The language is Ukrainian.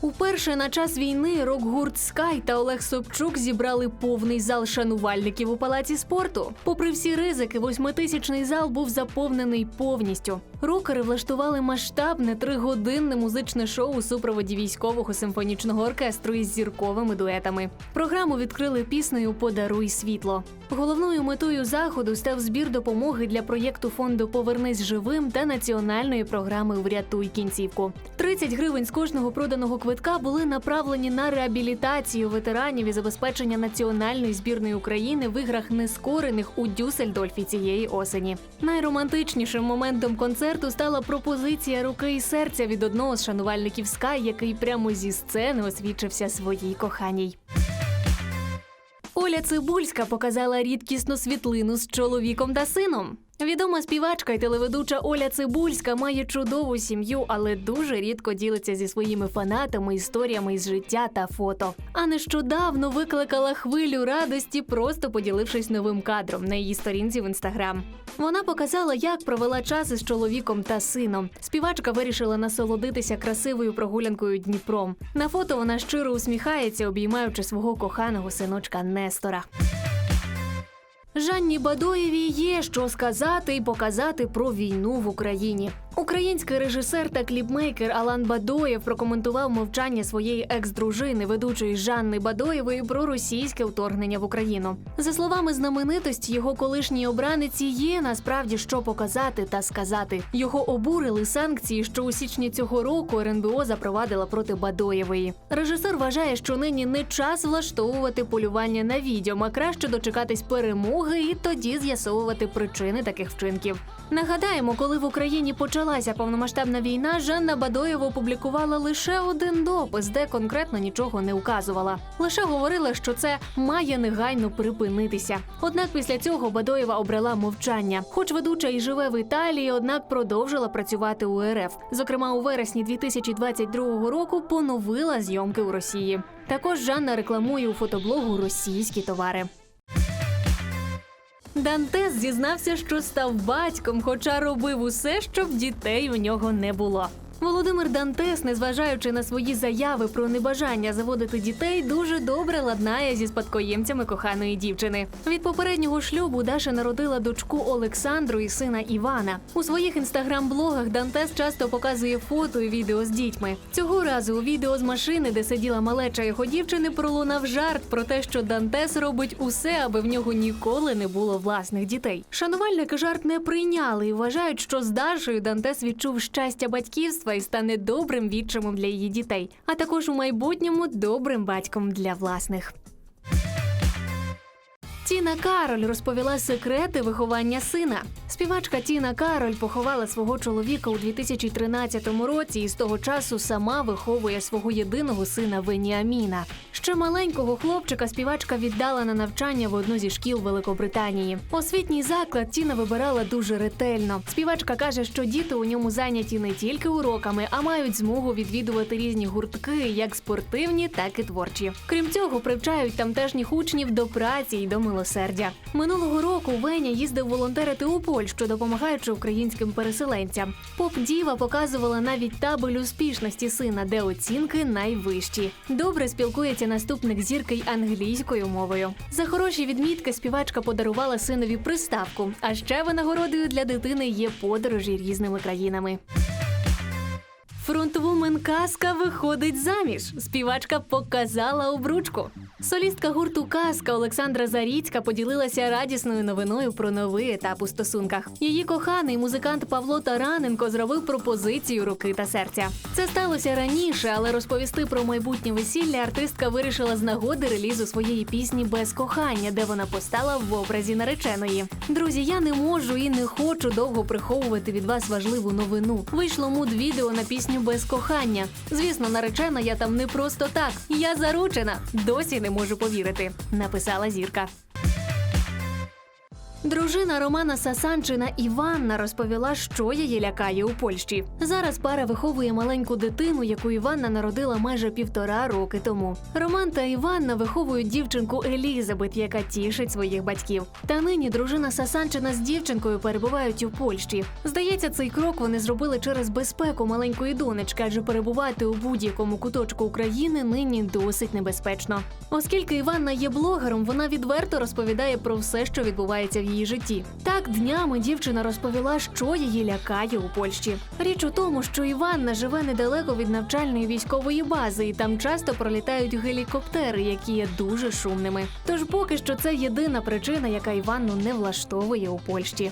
Уперше на час війни рок-гурт Скай та Олег Собчук зібрали повний зал шанувальників у палаці спорту. Попри всі ризики, восьмитисячний зал був заповнений повністю. Рокери влаштували масштабне тригодинне музичне шоу у супроводі військового симфонічного оркестру із зірковими дуетами. Програму відкрили піснею Подаруй світло. Головною метою заходу став збір допомоги для проєкту фонду Повернись живим та національної програми Врятуй кінцівку. 30 гривень з кожного проданого квитка були направлені на реабілітацію ветеранів і забезпечення національної збірної України в іграх нескорених у Дюссельдольфі цієї осені. Найромантичнішим моментом концерту стала пропозиція руки і серця від одного з шанувальників Скай, який прямо зі сцени освідчився своїй коханій. Оля Цибульська показала рідкісну світлину з чоловіком та сином. Відома співачка і телеведуча Оля Цибульська має чудову сім'ю, але дуже рідко ділиться зі своїми фанатами історіями із життя та фото. А нещодавно викликала хвилю радості, просто поділившись новим кадром на її сторінці в інстаграм. Вона показала, як провела час із чоловіком та сином. Співачка вирішила насолодитися красивою прогулянкою Дніпром. На фото вона щиро усміхається, обіймаючи свого коханого синочка Нестора. Жанні Бадоєвій є що сказати і показати про війну в Україні. Український режисер та кліпмейкер Алан Бадоєв прокоментував мовчання своєї екс-дружини, ведучої Жанни Бадоєвої, про російське вторгнення в Україну. За словами знаменитості, його колишній обраниці є насправді що показати та сказати. Його обурили санкції, що у січні цього року РНБО запровадила проти Бадоєвої. Режисер вважає, що нині не час влаштовувати полювання на відьом, а краще дочекатись перемоги і тоді з'ясовувати причини таких вчинків. Нагадаємо, коли в Україні почалася повномасштабна війна, Жанна Бадоєва опублікувала лише один допис, де конкретно нічого не указувала. Лише говорила, що це має негайно припинитися. Однак після цього Бадоєва обрала мовчання. Хоч ведуча і живе в Італії, однак продовжила працювати у РФ. Зокрема, у вересні 2022 року поновила зйомки у Росії. Також Жанна рекламує у фотоблогу російські товари. Дантес зізнався, що став батьком, хоча робив усе, щоб дітей у нього не було. Володимир Дантес, незважаючи на свої заяви про небажання заводити дітей, дуже добре ладнає зі спадкоємцями коханої дівчини. Від попереднього шлюбу Даша народила дочку Олександру і сина Івана. У своїх інстаграм-блогах Дантес часто показує фото і відео з дітьми. Цього разу у відео з машини, де сиділа малеча його дівчини, пролунав жарт про те, що Дантес робить усе, аби в нього ніколи не було власних дітей. Шанувальники жарт не прийняли і вважають, що з Дашою Дантес відчув щастя батьківства і стане добрим відчимом для її дітей, а також у майбутньому добрим батьком для власних. Тіна Кароль розповіла секрети виховання сина. Співачка Тіна Кароль поховала свого чоловіка у 2013 році і з того часу сама виховує свого єдиного сина Веніаміна. Ще маленького хлопчика співачка віддала на навчання в одну зі шкіл Великобританії. Освітній заклад Тіна вибирала дуже ретельно. Співачка каже, що діти у ньому зайняті не тільки уроками, а мають змогу відвідувати різні гуртки, як спортивні, так і творчі. Крім цього, привчають тамтешніх учнів до праці і до милосердя. Минулого року Веня їздив волонтерити у Польщу, допомагаючи українським переселенцям. Поп-діва показувала навіть табель успішності сина, де оцінки найвищі. Добре спілкується наступник зірки й англійською мовою. За хороші відмітки співачка подарувала синові приставку. А ще винагородою для дитини є подорожі різними країнами. Фронтвумен казка виходить заміж. Співачка показала обручку. Солістка гурту Казка Олександра Заріцька поділилася радісною новиною про новий етап у стосунках. Її коханий музикант Павло Тараненко зробив пропозицію руки та серця. Це сталося раніше, але розповісти про майбутнє весілля артистка вирішила з нагоди релізу своєї пісні Без кохання, де вона постала в образі нареченої. Друзі, я не можу і не хочу довго приховувати від вас важливу новину. Вийшло муд відео на пісню Без кохання. Звісно, наречена я там не просто так. Я заручена. Досі не можу повірити, написала зірка. Дружина Романа Сасанчина Іванна розповіла, що її лякає у Польщі. Зараз пара виховує маленьку дитину, яку Іванна народила майже півтора роки тому. Роман та Іванна виховують дівчинку Елізабет, яка тішить своїх батьків. Та нині дружина Сасанчина з дівчинкою перебувають у Польщі. Здається, цей крок вони зробили через безпеку маленької донечки, адже перебувати у будь-якому куточку України нині досить небезпечно. Оскільки Іванна є блогером, вона відверто розповідає про все, що відбувається в її житті. Так днями дівчина розповіла, що її лякає у Польщі. Річ у тому, що Іванна живе недалеко від навчальної військової бази, і там часто пролітають гелікоптери, які є дуже шумними. Тож поки що це єдина причина, яка Іванну не влаштовує у Польщі.